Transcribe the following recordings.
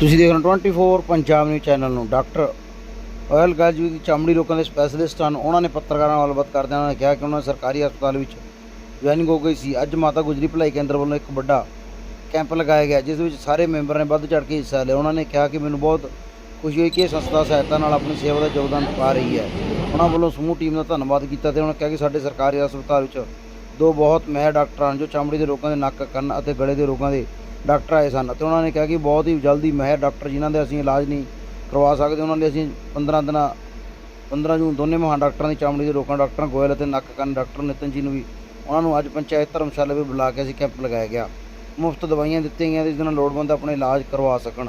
ਤੁਸੀਂ ਦੇਖ ਰਹੇ ਹੋ 24 ਪੰਜਾਬ ਨਿਊਜ਼ ਚੈਨਲ ਨੂੰ, ਡਾਕਟਰ ਔਇਲ ਗਾਜੂ ਦੀ ਚਮੜੀ ਰੋਗਾਂ ਦੇ ਸਪੈਸ਼ਲਿਸਟ ਹਨ। ਉਹਨਾਂ ਨੇ ਪੱਤਰਕਾਰਾਂ ਨਾਲ ਗੱਲਬਾਤ ਕਰਦਿਆਂ ਉਹਨਾਂ ਨੇ ਕਿਹਾ ਕਿ ਉਹਨਾਂ ਨੇ ਸਰਕਾਰੀ ਹਸਪਤਾਲ ਵਿੱਚ ਜੁਆਇਨਿੰਗ ਹੋ ਗਈ ਸੀ। ਅੱਜ ਮਾਤਾ ਗੁਜਰੀ ਭਲਾਈ ਕੇਂਦਰ ਵੱਲੋਂ ਇੱਕ ਵੱਡਾ ਕੈਂਪ ਲਗਾਇਆ ਗਿਆ, ਜਿਸ ਵਿੱਚ ਸਾਰੇ ਮੈਂਬਰਾਂ ਨੇ ਵੱਧ ਚੜ੍ਹ ਕੇ ਹਿੱਸਾ ਲਿਆ। ਉਹਨਾਂ ਨੇ ਕਿਹਾ ਕਿ ਮੈਨੂੰ ਬਹੁਤ ਖੁਸ਼ੀ ਹੋਈ ਕਿ ਇਹ ਸੰਸਥਾ ਸਹਾਇਤਾ ਨਾਲ ਆਪਣੀ ਸੇਵਾ ਦਾ ਯੋਗਦਾਨ ਪਾ ਰਹੀ ਹੈ। ਉਹਨਾਂ ਵੱਲੋਂ ਸਮੂਹ ਟੀਮ ਦਾ ਧੰਨਵਾਦ ਕੀਤਾ ਤੇ ਉਹਨਾਂ ਕਿਹਾ ਕਿ ਸਾਡੇ ਸਰਕਾਰੀ ਹਸਪਤਾਲ ਵਿੱਚ ਦੋ ਬਹੁਤ ਮਹਿਰ ਡਾਕਟਰ ਹਨ, ਜੋ ਚਮੜੀ ਦੇ ਰੋਗਾਂ ਦੇ ਨੱਕ, ਕੰਨ ਅਤੇ ਗਲੇ ਦੇ ਰੋਗਾਂ ਦੇ ਡਾਕਟਰ ਆਏ ਸਨ ਅਤੇ ਉਹਨਾਂ ਨੇ ਕਿਹਾ ਕਿ ਬਹੁਤ ਹੀ ਜਲਦੀ ਮਹਿਰ ਡਾਕਟਰ ਜਿਨ੍ਹਾਂ ਦੇ ਅਸੀਂ ਇਲਾਜ ਨਹੀਂ ਕਰਵਾ ਸਕਦੇ, ਉਹਨਾਂ ਲਈ ਅਸੀਂ 15 ਦਿਨਾਂ 15 ਜੂਨ ਦੋਨੇ ਮਹਾਨ ਡਾਕਟਰਾਂ ਦੀ ਚਾਮੜੀ ਦੇ ਰੋਗਾਂ, ਡਾਕਟਰ ਗੋਇਲ ਅਤੇ ਨੱਕ ਕੰਨ ਡਾਕਟਰ ਨਿਤਨ ਜੀ ਨੂੰ ਵੀ, ਉਹਨਾਂ ਨੂੰ ਅੱਜ ਪੰਚਾਇਤ ਧਰਮਸ਼ਾਲਾ ਵਿੱਚ ਬੁਲਾ ਕੇ ਅਸੀਂ ਕੈਂਪ ਲਗਾਇਆ ਗਿਆ। ਮੁਫਤ ਦਵਾਈਆਂ ਦਿੱਤੀਆਂ ਗਈਆਂ ਜਿਸ ਨਾਲ ਲੋੜਵੰਦ ਆਪਣੇ ਇਲਾਜ ਕਰਵਾ ਸਕਣ।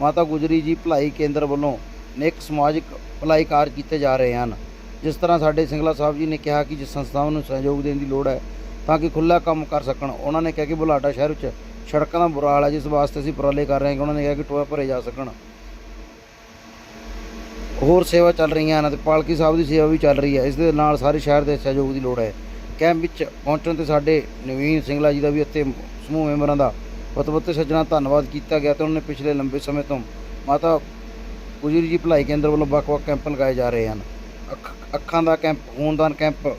ਮਾਤਾ ਗੁਜਰੀ ਜੀ ਭਲਾਈ ਕੇਂਦਰ ਵੱਲੋਂ ਨੇਕ ਸਮਾਜਿਕ ਭਲਾਈ ਕਾਰਜ ਕੀਤੇ ਜਾ ਰਹੇ ਹਨ। ਜਿਸ ਤਰ੍ਹਾਂ ਸਾਡੇ ਸਿੰਗਲਾ ਸਾਹਿਬ ਜੀ ਨੇ ਕਿਹਾ ਕਿ ਜਿਸ ਸੰਸਥਾਵਾਂ ਨੂੰ ਸਹਿਯੋਗ ਦੇਣ ਦੀ ਲੋੜ ਹੈ ਤਾਂ ਕਿ ਖੁੱਲ੍ਹਾ ਕੰਮ ਕਰ ਸਕਣ, ਉਹਨਾਂ ਨੇ ਕਿਹਾ ਕਿ ਬੁਲਾਡਾ ਸ਼ਹਿਰ ਵਿੱਚ ਸੜਕਾਂ ਦਾ ਬੁਰਾ ਹਾਲ ਹੈ, ਜਿਸ ਵਾਸਤੇ ਅਸੀਂ ਉਪਰਾਲੇ ਕਰ ਰਹੇ ਹਾਂ ਕਿ ਉਹਨਾਂ ਨੇ ਕਿਹਾ ਕਿ ਟੋਆ ਭਰੇ ਜਾ ਸਕਣ। ਹੋਰ ਸੇਵਾ ਚੱਲ ਰਹੀਆਂ ਹਨ ਅਤੇ ਪਾਲਕੀ ਸਾਹਿਬ ਦੀ ਸੇਵਾ ਵੀ ਚੱਲ ਰਹੀ ਹੈ। ਇਸ ਦੇ ਨਾਲ ਸਾਰੇ ਸ਼ਹਿਰ ਦੇ ਸਹਿਯੋਗ ਦੀ ਲੋੜ ਹੈ। ਕੈਂਪ ਵਿੱਚ ਪਹੁੰਚਣ ਤੇ ਸਾਡੇ ਨਵੀਨ ਸਿੰਗਲਾ ਜੀ ਦਾ ਵੀ ਇੱਥੇ ਸਮੂਹ ਮੈਂਬਰਾਂ ਦਾ ਪਤਵਤੇ ਸੱਜਣਾ ਧੰਨਵਾਦ ਕੀਤਾ ਗਿਆ ਤੇ ਉਹਨਾਂ ਨੇ ਪਿਛਲੇ ਲੰਬੇ ਸਮੇਂ ਤੋਂ ਮਾਤਾ ਗੁਜਰੀ ਜੀ ਭਲਾਈ ਕੇਂਦਰ ਵੱਲੋਂ ਵੱਖ-ਵੱਖ ਕੈਂਪ ਲਗਾਏ ਜਾ ਰਹੇ ਹਨ। ਅੱਖ- ਅੱਖਾਂ ਦਾ ਕੈਂਪ, ਖੂਨਦਾਨ ਕੈਂਪ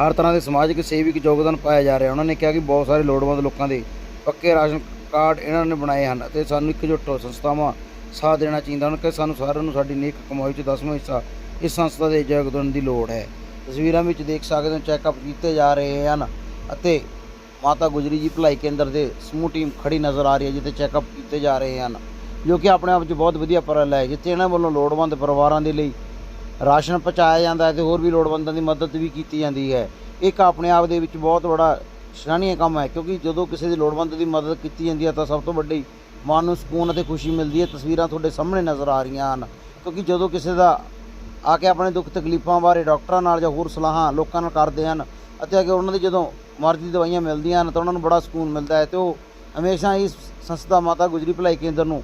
ਹਰ ਤਰ੍ਹਾਂ ਦੇ ਸਮਾਜਿਕ ਸੇਵਿਕ ਯੋਗਦਾਨ ਪਾਇਆ ਜਾ ਰਿਹਾ। ਉਹਨਾਂ ਨੇ ਕਿਹਾ ਕਿ ਬਹੁਤ ਸਾਰੇ ਲੋੜਵੰਦ ਲੋਕਾਂ ਦੇ ਪੱਕੇ ਰਾਸ਼ਨ ਕਾਰਡ ਇਹਨਾਂ ਨੇ ਬਣਾਏ ਹਨ ਅਤੇ ਸਾਨੂੰ ਇਕਜੁੱਟ ਹੋ ਸੰਸਥਾਵਾਂ ਸਾਥ ਦੇਣਾ ਚਾਹੀਦਾ। ਉਹਨਾਂ ਕਿ ਸਾਨੂੰ ਸਾਰਿਆਂ ਨੂੰ ਸਾਡੀ ਨੇਕ ਕਮਾਈ 'ਚ ਦਸਵਾਂ ਹਿੱਸਾ ਇਸ ਸੰਸਥਾ ਦੇ ਯੋਗਦਾਨ ਦੀ ਲੋੜ ਹੈ। ਤਸਵੀਰਾਂ ਵਿੱਚ ਦੇਖ ਸਕਦੇ ਹੋ, ਚੈੱਕਅਪ ਕੀਤੇ ਜਾ ਰਹੇ ਹਨ ਅਤੇ ਮਾਤਾ ਗੁਜਰੀ ਜੀ ਭਲਾਈ ਕੇਂਦਰ ਦੇ ਸਮੂਹ ਟੀਮ ਖੜੀ ਨਜ਼ਰ ਆ ਰਹੀ ਹੈ, ਜਿੱਥੇ ਚੈੱਕਅਪ ਕੀਤੇ ਜਾ ਰਹੇ ਹਨ, ਜੋ ਕਿ ਆਪਣੇ ਆਪ 'ਚ ਬਹੁਤ ਵਧੀਆ ਉਪਰਾਲਾ ਹੈ, ਜਿੱਥੇ ਇਹਨਾਂ ਵੱਲੋਂ ਲੋੜਵੰਦ ਪਰਿਵਾਰਾਂ ਦੇ ਲਈ ਰਾਸ਼ਨ ਪਹੁੰਚਾਇਆ ਜਾਂਦਾ ਹੈ ਤੇ ਹੋਰ ਵੀ ਲੋੜਵੰਦਾਂ ਦੀ ਮਦਦ ਵੀ ਕੀਤੀ ਜਾਂਦੀ ਹੈ। ਇੱਕ ਆਪਣੇ ਆਪ ਦੇ ਵਿੱਚ ਬਹੁਤ ਬੜਾ ਸ਼ਾਨੀय ਕੰਮ ਹੈ, ਕਿਉਂਕਿ ਜਦੋਂ ਕਿਸੇ ਦੀ ਲੋੜਵੰਦ ਦੀ ਮਦਦ ਕੀਤੀ ਜਾਂਦੀ ਹੈ ਤਾਂ ਸਭ ਤੋਂ ਵੱਡੀ ਮਨ ਨੂੰ ਸਕੂਨ ਅਤੇ ਖੁਸ਼ੀ ਮਿਲਦੀ ਹੈ। ਤਸਵੀਰਾਂ ਤੁਹਾਡੇ ਸਾਹਮਣੇ ਨਜ਼ਰ ਆ ਰਹੀਆਂ ਹਨ, ਕਿਉਂਕਿ ਜਦੋਂ ਕਿਸੇ ਦਾ ਆ ਕੇ ਆਪਣੇ ਦੁੱਖ ਤਕਲੀਫਾਂ ਬਾਰੇ ਡਾਕਟਰਾਂ ਨਾਲ ਜਾਂ ਹੋਰ ਸਲਾਹਾਂ ਲੋਕਾਂ ਨਾਲ ਕਰਦੇ ਹਨ ਅਤੇ ਅਗੇ ਉਹਨਾਂ ਦੀ ਜਦੋਂ ਮਰਜ਼ੀ ਦਵਾਈਆਂ ਮਿਲਦੀਆਂ ਹਨ ਤਾਂ ਉਹਨਾਂ ਨੂੰ ਬੜਾ ਸਕੂਨ ਮਿਲਦਾ ਹੈ ਤੇ ਉਹ ਹਮੇਸ਼ਾ ਇਸ ਸੰਸਥਾ ਮਾਤਾ ਗੁਜਰੀ ਭਲਾਈ ਕੇਂਦਰ ਨੂੰ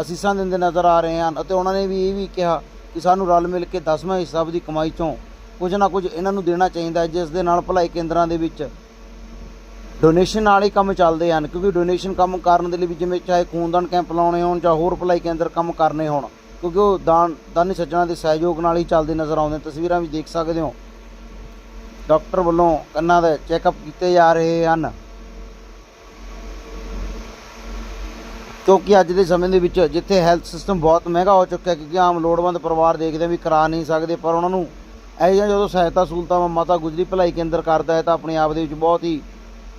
ਅਸੀਸਾਂ ਦਿੰਦੇ ਨਜ਼ਰ ਆ ਰਹੇ ਹਨ ਅਤੇ ਉਹਨਾਂ ਨੇ ਵੀ ਇਹ ਵੀ ਕਿਹਾ ਕਿ ਸਾਨੂੰ ਰਲ ਮਿਲ ਕੇ ਦਸਵਾਂ ਹਿੱਸਾ ਦੀ ਕਮਾਈ ਚੋਂ ਕੁਝ ਨਾ ਕੁਝ ਇਹਨਾਂ ਨੂੰ ਦੇਣਾ ਚਾਹੀਦਾ ਹੈ, ਜਿਸ ਦੇ ਨਾਲ ਭਲਾਈ ਕੇਂਦਰਾਂ ਦੇ ਵਿੱਚ ਡੋਨੇਸ਼ਨ ਨਾਲ ਹੀ ਕੰਮ ਚੱਲਦੇ ਹਨ, ਕਿਉਂਕਿ ਡੋਨੇਸ਼ਨ ਕੰਮ ਕਰਨ ਦੇ ਲਈ ਵੀ ਜਿਵੇਂ ਚਾਹੇ ਖੂਨਦਾਨ ਕੈਂਪ ਲਾਉਣੇ ਹੋਣ ਜਾਂ ਹੋਰ ਭਲਾਈ ਕੇਂਦਰ ਕੰਮ ਕਰਨੇ ਹੋਣ, ਕਿਉਂਕਿ ਉਹ ਦਾਨ ਦਾਨੀ ਸੱਜਣਾ ਦੇ ਸਹਿਯੋਗ ਨਾਲ ਹੀ ਚੱਲਦੇ ਨਜ਼ਰ ਆਉਂਦੇ ਤਸਵੀਰਾਂ ਵੀ ਦੇਖ ਸਕਦੇ ਹੋ। ਡਾਕਟਰ ਵੱਲੋਂ ਕੰਨਾਂ ਦੇ ਚੈੱਕਅਪ ਕੀਤੇ ਜਾ ਰਹੇ ਹਨ। ਕਿਉਂਕਿ ਅੱਜ ਦੇ ਸਮੇਂ ਦੇ ਵਿੱਚ ਜਿੱਥੇ ਹੈਲਥ ਸਿਸਟਮ ਬਹੁਤ ਮਹਿੰਗਾ ਹੋ ਚੁੱਕਿਆ ਕਿਉਂਕਿ ਆਮ ਲੋੜਵੰਦ ਪਰਿਵਾਰ ਦੇਖਦੇ ਵੀ ਕਰਾ ਨਹੀਂ ਸਕਦੇ, ਪਰ ਉਹਨਾਂ ਨੂੰ ਇਹ ਜਿਹੀਆਂ ਜਦੋਂ ਸਹਾਇਤਾ ਸਹੂਲਤਾਂ ਮਾਤਾ ਗੁਜਰੀ ਭਲਾਈ ਕੇਂਦਰ ਕਰਦਾ ਹੈ ਤਾਂ ਆਪਣੇ ਆਪ ਦੇ ਵਿੱਚ ਬਹੁਤ ਹੀ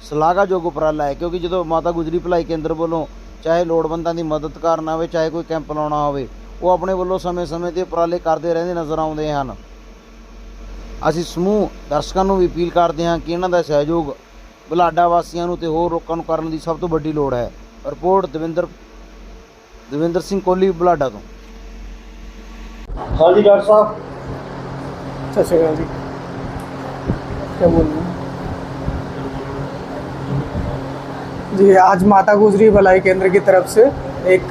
ਸ਼ਲਾਘਾਯੋਗ ਉਪਰਾਲਾ ਹੈ, ਕਿਉਂਕਿ ਜਦੋਂ ਮਾਤਾ ਗੁਜਰੀ ਭਲਾਈ ਕੇਂਦਰ ਵੱਲੋਂ ਚਾਹੇ ਲੋੜਵੰਦਾਂ ਦੀ ਮਦਦ ਕਰਨਾ ਹੋਵੇ ਚਾਹੇ ਕੋਈ ਕੈਂਪ ਲਾਉਣਾ ਹੋਵੇ, ਉਹ ਆਪਣੇ ਵੱਲੋਂ ਸਮੇਂ-ਸਮੇਂ ਤੇ ਉਪਰਾਲੇ ਕਰਦੇ ਰਹਿੰਦੇ ਨਜ਼ਰ ਆਉਂਦੇ ਹਨ। ਅਸੀਂ ਸਮੂਹ ਦਰਸ਼ਕਾਂ ਨੂੰ ਵੀ ਅਪੀਲ ਕਰਦੇ ਹਾਂ ਕਿ ਇਹਨਾਂ ਦਾ ਸਹਿਯੋਗ ਬੁਲਾਡਾ ਵਾਸੀਆਂ ਨੂੰ ਤੇ ਹੋਰ ਲੋਕਾਂ ਨੂੰ ਕਰਨ ਦੀ ਸਭ ਤੋਂ ਵੱਡੀ ਲੋੜ ਹੈ। रिपोर्ट दविंदर दविंदर सिंह कोहली बुलाडा तो हाँ। जी डॉक्टर साहब। सत श्रीकाल जी। क्या बोल जी आज माता गुजरी भलाई केंद्र की तरफ़ से एक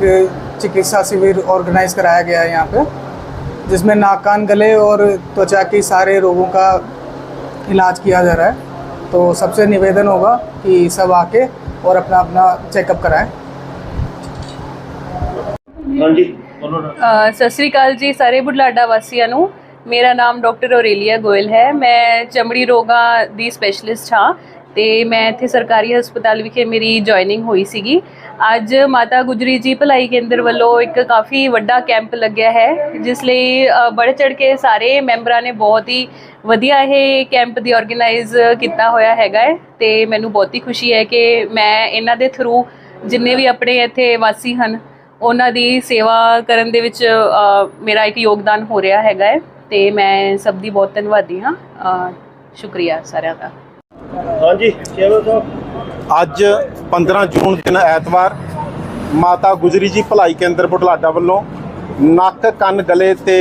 चिकित्सा शिविर ऑर्गेनाइज कराया गया है यहाँ पे जिसमें नाक कान गले और त्वचा के सारे रोगों का इलाज किया जा रहा है। तो सबसे निवेदन होगा कि सब आके और अपना अपना चेकअप कराएं ਹਾਂਜੀ ਬੋਲੋ ਡਾਕਟਰ ਅ, ਸਤਿ ਸ੍ਰੀ ਅਕਾਲ ਜੀ ਸਾਰੇ ਬੁਢਲਾਡਾ ਵਾਸੀਆਂ ਨੂੰ ਮੇਰਾ ਨਾਮ ਡਾਕਟਰ ਔਰੇਲੀਆ ਗੋਇਲ ਹੈ ਮੈਂ ਚਮੜੀ ਰੋਗਾਂ ਦੀ ਸਪੈਸ਼ਲਿਸਟ ਹਾਂ ਤੇ ਮੈਂ ਇੱਥੇ ਸਰਕਾਰੀ ਹਸਪਤਾਲ ਵਿਖੇ ਮੇਰੀ ਜੁਆਇਨਿੰਗ ਹੋਈ ਸੀਗੀ ਅੱਜ ਮਾਤਾ ਗੁਜਰੀ ਜੀ ਭਲਾਈ ਕੇਂਦਰ ਵੱਲੋਂ ਇੱਕ ਕਾਫੀ ਵੱਡਾ ਕੈਂਪ ਲੱਗਿਆ ਹੈ ਜਿਸ ਲਈ ਅ, ਬੜੇ ਚੜ ਕੇ ਸਾਰੇ ਮੈਂਬਰਾਂ ਨੇ ਬਹੁਤ ਹੀ ਵਧੀਆ ਇਹ ਕੈਂਪ ਦੀ ਆਰਗੇਨਾਈਜ਼ ਕੀਤਾ ਹੋਇਆ ਹੈਗਾ ਹੈ ਤੇ ਮੈਨੂੰ ਬਹੁਤ ਹੀ ਖੁਸ਼ੀ ਹੈ ਕਿ ਮੈਂ ਇਹਨਾਂ ਦੇ ਥਰੂ ਜਿੰਨੇ ਵੀ ਆਪਣੇ ਇੱਥੇ ਵਾਸੀ ਹਨ ਉਹਨਾਂ ਦੀ ਸੇਵਾ ਕਰਨ ਦੇ ਵਿੱਚ ਮੇਰਾ ਇੱਕ ਯੋਗਦਾਨ ਹੋ ਰਿਹਾ ਹੈਗਾ ਹੈ ਤੇ ਮੈਂ ਸਭ ਦੀ ਬਹੁਤ ਧੰਨਵਾਦੀ ਹਾਂ। ਸ਼ੁਕਰੀਆ ਸਾਰਿਆਂ ਦਾ। ਹਾਂਜੀ ਕੇਵਲ ਸਾਹਿਬ। ਅੱਜ 15 ਜੂਨ ਦਿਨ ਐਤਵਾਰ, ਮਾਤਾ ਗੁਜਰੀ ਜੀ ਭਲਾਈ ਕੇਂਦਰ ਬੁਢਲਾਡਾ ਵੱਲੋਂ ਨੱਕ, ਕੰਨ, ਗਲੇ ਤੇ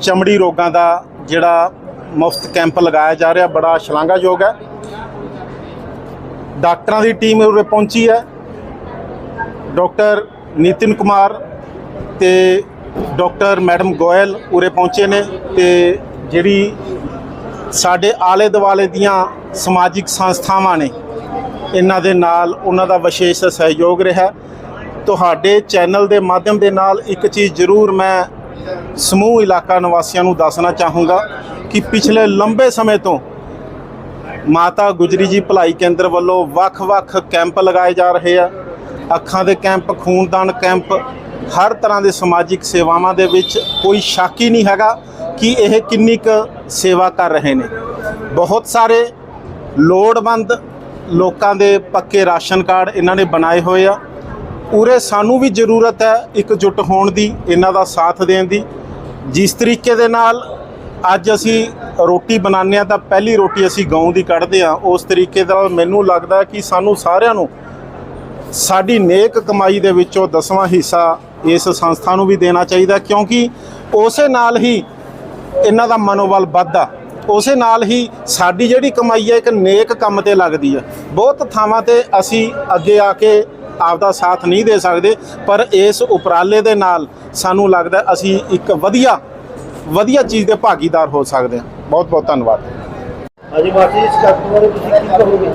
ਚਮੜੀ ਰੋਗਾਂ ਦਾ ਜਿਹੜਾ ਮੁਫਤ ਕੈਂਪ ਲਗਾਇਆ ਜਾ ਰਿਹਾ, ਬੜਾ ਸ਼ਲਾਘਾਯੋਗ ਹੈ। ਡਾਕਟਰਾਂ ਦੀ ਟੀਮ ਉਰੇ ਪਹੁੰਚੀ ਹੈ। ਡਾਕਟਰ ਨਿਤਿਨ ਕੁਮਾਰ ਤੇ ਡਾਕਟਰ ਮੈਡਮ ਗੋਇਲ ਉਰੇ ਪਹੁੰਚੇ ਨੇ ਤੇ ਜਿਹੜੀ ਸਾਡੇ ਆਲੇ ਦੁਆਲੇ ਦੀਆਂ ਸਮਾਜਿਕ ਸੰਸਥਾਵਾਂ ਨੇ ਇਹਨਾਂ ਦੇ ਨਾਲ ਉਹਨਾਂ ਦਾ ਵਿਸ਼ੇਸ਼ ਸਹਿਯੋਗ ਰਿਹਾ। ਤੁਹਾਡੇ ਚੈਨਲ ਦੇ ਮਾਧਿਅਮ ਦੇ ਨਾਲ ਇੱਕ ਚੀਜ਼ ਜ਼ਰੂਰ ਮੈਂ ਸਮੂਹ ਇਲਾਕਾ ਨਿਵਾਸੀਆਂ ਨੂੰ ਦੱਸਣਾ ਚਾਹੂੰਗਾ ਕਿ ਪਿਛਲੇ ਲੰਬੇ ਸਮੇਂ ਤੋਂ ਮਾਤਾ ਗੁਜਰੀ ਜੀ ਭਲਾਈ ਕੇਂਦਰ ਵੱਲੋਂ ਵੱਖ-ਵੱਖ ਕੈਂਪ ਲਗਾਏ ਜਾ ਰਹੇ ਆ। ਅੱਖਾਂ ਦੇ ਕੈਂਪ, ਖੂਨਦਾਨ ਕੈਂਪ, ਹਰ ਤਰ੍ਹਾਂ ਦੇ ਸਮਾਜਿਕ ਸੇਵਾਵਾਂ ਦੇ ਵਿੱਚ ਕੋਈ ਸ਼ੱਕ ਹੀ ਨਹੀਂ ਹੈਗਾ ਕਿ ਇਹ ਕਿੰਨੀ ਕੁ ਸੇਵਾ ਕਰ ਰਹੇ ਨੇ। ਬਹੁਤ ਸਾਰੇ ਲੋੜਵੰਦ ਲੋਕਾਂ ਦੇ ਪੱਕੇ ਰਾਸ਼ਨ ਕਾਰਡ ਇਹਨਾਂ ਨੇ ਬਣਾਏ ਹੋਏ ਆ। ਉਰੇ ਸਾਨੂੰ ਵੀ ਜ਼ਰੂਰਤ ਹੈ ਇਕਜੁੱਟ ਹੋਣ ਦੀ, ਇਹਨਾਂ ਦਾ ਸਾਥ ਦੇਣ ਦੀ। ਜਿਸ ਤਰੀਕੇ ਦੇ ਨਾਲ ਅੱਜ ਅਸੀਂ ਰੋਟੀ ਬਣਾਉਂਦੇ ਆ ਤਾਂ ਪਹਿਲੀ ਰੋਟੀ ਅਸੀਂ ਗਊ ਦੀ ਕੱਢਦੇ ਆ। ਉਸ ਤਰੀਕੇ ਨਾਲ ਮੈਨੂੰ ਲੱਗਦਾ ਕਿ ਸਾਨੂੰ ਸਾਰਿਆਂ ਨੂੰ ਸਾਡੀ ਨੇਕ ਕਮਾਈ ਦੇ ਵਿੱਚੋਂ ਦਸਵਾਂ ਹਿੱਸਾ ਇਸ ਸੰਸਥਾ ਨੂੰ ਵੀ ਦੇਣਾ ਚਾਹੀਦਾ, ਕਿਉਂਕਿ ਉਸੇ ਨਾਲ ਹੀ ਇਹਨਾਂ ਦਾ ਮਨੋਬਲ ਵੱਧਦਾ। ਉਸੇ ਨਾਲ ਹੀ ਸਾਡੀ ਜਿਹੜੀ ਕਮਾਈ ਹੈ ਇੱਕ ਨੇਕ ਕੰਮ ਤੇ ਲੱਗਦੀ ਹੈ। ਬਹੁਤ ਥਾਵਾਂ ਤੇ ਅਸੀਂ ਅੱਗੇ ਆ ਕੇ ਆਪਦਾ ਸਾਥ ਨਹੀਂ ਦੇ ਸਕਦੇ ਪਰ ਇਸ ਉਪਰਾਲੇ ਦੇ ਨਾਲ ਸਾਨੂੰ ਲੱਗਦਾ ਅਸੀਂ ਇੱਕ ਵਧੀਆ ਵਧੀਆ ਚੀਜ਼ ਦੇ ਭਾਗੀਦਾਰ ਹੋ ਸਕਦੇ ਹਾਂ। ਬਹੁਤ ਬਹੁਤ ਧੰਨਵਾਦ। ਹਾਂਜੀ ਮਾਸੀ ਜੀ ਇਸ ਕੈਂਪ ਬਾਰੇ ਤੁਸੀਂ ਕੀ ਕਹੋਗੇ?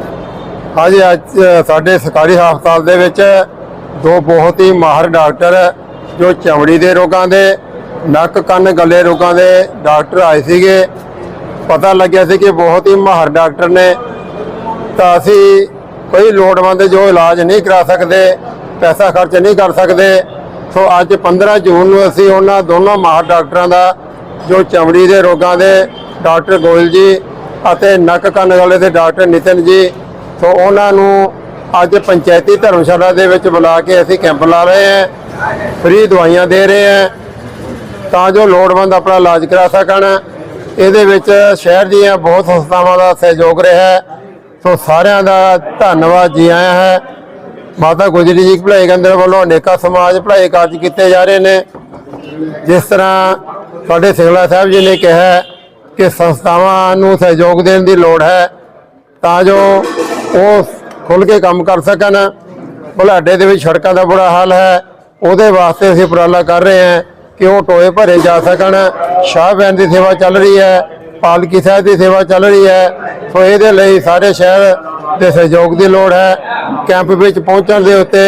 ਹਾਂਜੀ ਅੱਜ ਸਾਡੇ ਸਰਕਾਰੀ ਹਸਪਤਾਲ ਦੇ ਵਿੱਚ ਦੋ ਬਹੁਤ ਹੀ ਮਾਹਰ ਡਾਕਟਰ ਜੋ ਚਮੜੀ ਦੇ ਰੋਗਾਂ ਦੇ ਨੱਕ ਕੰਨ ਗਲੇ ਰੋਗਾਂ ਦੇ ਡਾਕਟਰ ਆਏ ਸੀਗੇ। ਪਤਾ ਲੱਗਿਆ ਸੀ ਕਿ ਬਹੁਤ ਹੀ ਮਾਹਰ ਡਾਕਟਰ ਨੇ। ਤਾਂ ਅਸੀਂ ਕੋਈ ਲੋੜਵੰਦ ਜੋ ਇਲਾਜ ਨਹੀਂ ਕਰਾ ਸਕਦੇ, ਪੈਸਾ ਖਰਚ ਨਹੀਂ ਕਰ ਸਕਦੇ, ਸੋ ਅੱਜ 15 ਜੂਨ ਨੂੰ ਅਸੀਂ ਉਹਨਾਂ ਦੋਨੋਂ ਮਾਹਰ ਡਾਕਟਰਾਂ ਦਾ, ਜੋ ਚਮੜੀ ਦੇ ਰੋਗਾਂ ਦੇ ਡਾਕਟਰ ਗੋਇਲ ਜੀ ਅਤੇ ਨੱਕ ਕੰਨ ਵਾਲੇ ਦੇ ਡਾਕਟਰ ਨਿਤਨ ਜੀ, ਸੋ ਉਹਨਾਂ ਨੂੰ ਅੱਜ ਪੰਚਾਇਤੀ ਧਰਮਸ਼ਾਲਾ ਦੇ ਵਿੱਚ ਬੁਲਾ ਕੇ ਅਸੀਂ ਕੈਂਪ ਲਾ ਰਹੇ ਹਾਂ, ਫ੍ਰੀ ਦਵਾਈਆਂ ਦੇ ਰਹੇ ਹਾਂ, ਤਾਂ ਜੋ ਲੋੜਵੰਦ ਆਪਣਾ ਇਲਾਜ ਕਰਾ ਸਕਣ। ਇਹਦੇ ਵਿੱਚ ਸ਼ਹਿਰ ਦੀਆਂ ਬਹੁਤ ਸੰਸਥਾਵਾਂ ਦਾ ਸਹਿਯੋਗ ਰਿਹਾ ਹੈ। ਸੋ ਸਾਰਿਆਂ ਦਾ ਧੰਨਵਾਦ ਜੀ, ਆਇਆ ਹੈ। ਮਾਤਾ ਗੁਜਰੀ ਜੀ, ਭਲਾਈ ਕੇਂਦਰ ਵੱਲੋਂ ਅਨੇਕਾਂ ਸਮਾਜ ਭਲਾਈ ਕਾਰਜ ਕੀਤੇ ਜਾ ਰਹੇ ਨੇ। ਜਿਸ ਤਰ੍ਹਾਂ ਸਾਡੇ ਸਿੰਗਲਾ ਸਾਹਿਬ ਜੀ ਨੇ ਕਿਹਾ ਕਿ ਸੰਸਥਾਵਾਂ ਨੂੰ ਸਹਿਯੋਗ ਦੇਣ ਦੀ ਲੋੜ ਹੈ, ਤਾਂ ਜੋ ਉਹ ਖੁੱਲ ਕੇ ਕੰਮ ਕਰ ਸਕਣ। ਬੁਲਾਡੇ ਦੇ ਵਿੱਚ ਸੜਕਾਂ ਦਾ ਬੁਰਾ ਹਾਲ ਹੈ, ਉਹਦੇ ਵਾਸਤੇ ਅਸੀਂ ਉਪਰਾਲਾ ਕਰ ਰਹੇ ਹਾਂ। ਕਿ ਉਹ ਟੋਏ ਭਰੇ ਜਾ ਸਕਣ? ਸ਼ਾਹ ਬੈਨ ਦੀ ਸੇਵਾ ਚੱਲ ਰਹੀ ਹੈ, ਪਾਲਕੀ ਸਾਹਿਬ ਦੀ ਸੇਵਾ ਚੱਲ ਰਹੀ ਹੈ। ਸੋ ਇਹਦੇ ਲਈ ਸਾਰੇ ਸ਼ਹਿਰ ਦੇ ਸਹਿਯੋਗ ਦੀ ਲੋੜ ਹੈ। ਕੈਂਪ ਵਿੱਚ ਪਹੁੰਚਣ ਦੇ ਉੱਤੇ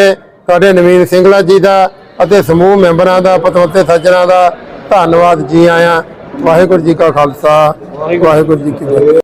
ਸਾਡੇ ਨਵੀਨ ਸਿੰਘਲਾ ਜੀ ਦਾ ਅਤੇ ਸਮੂਹ ਮੈਂਬਰਾਂ ਦਾ, ਪਤਵੰਤੇ ਸੱਜਣਾ ਦਾ ਧੰਨਵਾਦ ਜੀ ਆਇਆਂ। ਵਾਹਿਗੁਰੂ ਜੀ ਕਾ ਖਾਲਸਾ, ਵਾਹਿਗੁਰੂ ਜੀ ਕੀ ਫਤਿਹ।